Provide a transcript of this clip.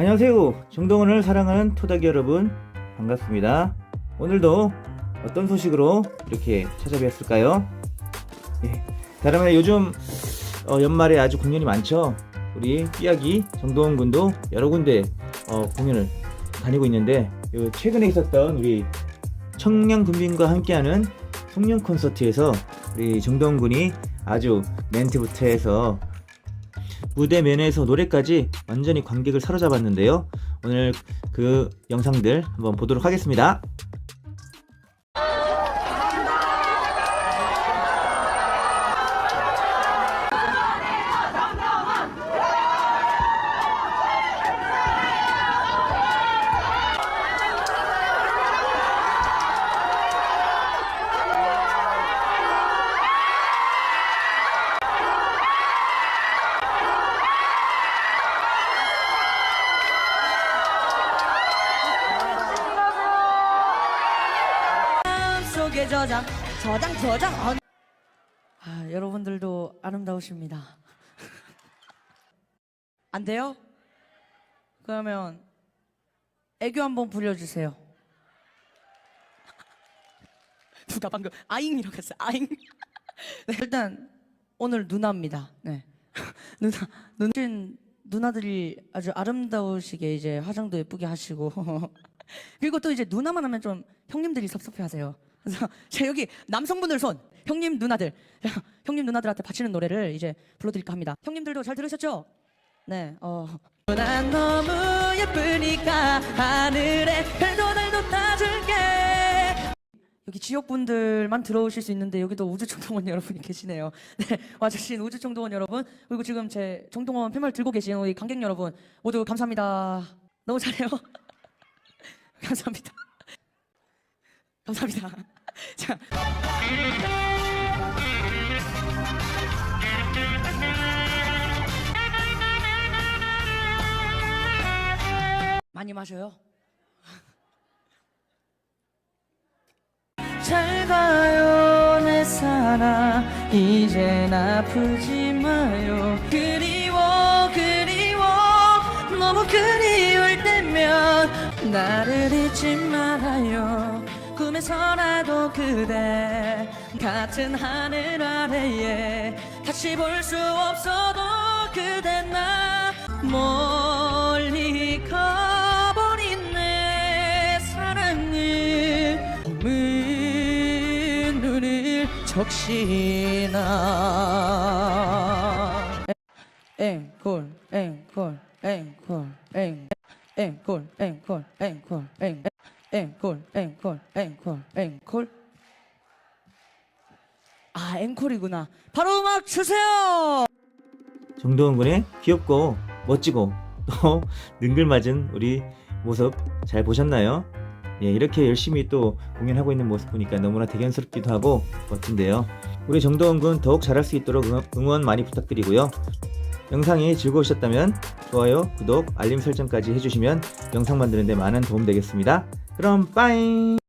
안녕하세요. 정동원을 사랑하는 토닥이 여러분 반갑습니다. 오늘도 어떤 소식으로 이렇게 찾아뵈었을까요? 예, 다름 아니라 요즘 어, 연말에 아주 공연이 많죠. 우리 삐약이 정동원 군도 여러 군데 어, 공연을 다니고 있는데 요 최근에 있었던 우리 청량 군빈과 함께하는 송년 콘서트에서 우리 정동원 군이 아주 멘트부터 해서 무대 면에서 노래까지 완전히 관객을 사로잡았는데요. 오늘 그 영상들 한번 보도록 하겠습니다. 속에 저장 저장 저장. 어. 아, 여러분들도 아름다우십니다. 안 돼요? 그러면 애교 한번 부려주세요. 누가 방금 아잉이라고 했어요 아잉. 네, 일단 오늘 누나입니다. 네. 누나 누나. 누나들이 아주 아름다우시게 이제 화장도 예쁘게 하시고. 그리고 또 이제 누나만 하면 좀 형님들이 섭섭해하세요. 그래서 제가 여기 남성분들 손, 형님 누나들, 형님 누나들한테 바치는 노래를 이제 불러드릴까 합니다. 형님들도 잘 들으셨죠? 네, 어. 누나 너무 예쁘니까 하늘에 별도 달도 따줄게. 여기 지역분들만 들어오실 수 있는데 여기도 우주총동원 여러분이 계시네요. 네, 와주신 우주총동원 여러분 그리고 지금 제 정동원 팻말 들고 계신 우리 관객 여러분 모두 감사합니다. 너무 잘해요. 감사합니다. 감사합니다. 자. 많이 마셔요. 잘 가요 내 사랑 이젠 아프지 마요 그리워 그리워 너무 그리울 때면 나를 잊지 말아요 꿈에서라도 그대 같은 하늘 아래에 다시 볼 수 없어도 그대 나 멀리 가버린 내 사랑을 검은 눈을 적시나. 앵콜 앵콜 앵콜 앵 앵콜 앵콜 앵콜 앵 앵콜 앵콜 앵콜 앵콜 아 앵콜이구나 바로 음악 주세요 정동원 군의 귀엽고 멋지고 또 능글맞은 우리 모습 잘 보셨나요? 예, 이렇게 열심히 또 공연하고 있는 모습 보니까 너무나 대견스럽기도 하고 멋진데요. 우리 정동원 군 더욱 잘할 수 있도록 응원- 많이 부탁드리고요. 영상이 즐거우셨다면 좋아요, 구독, 알림 설정까지 해주시면 영상 만드는데 많은 도움 되겠습니다. 그럼 빠잉!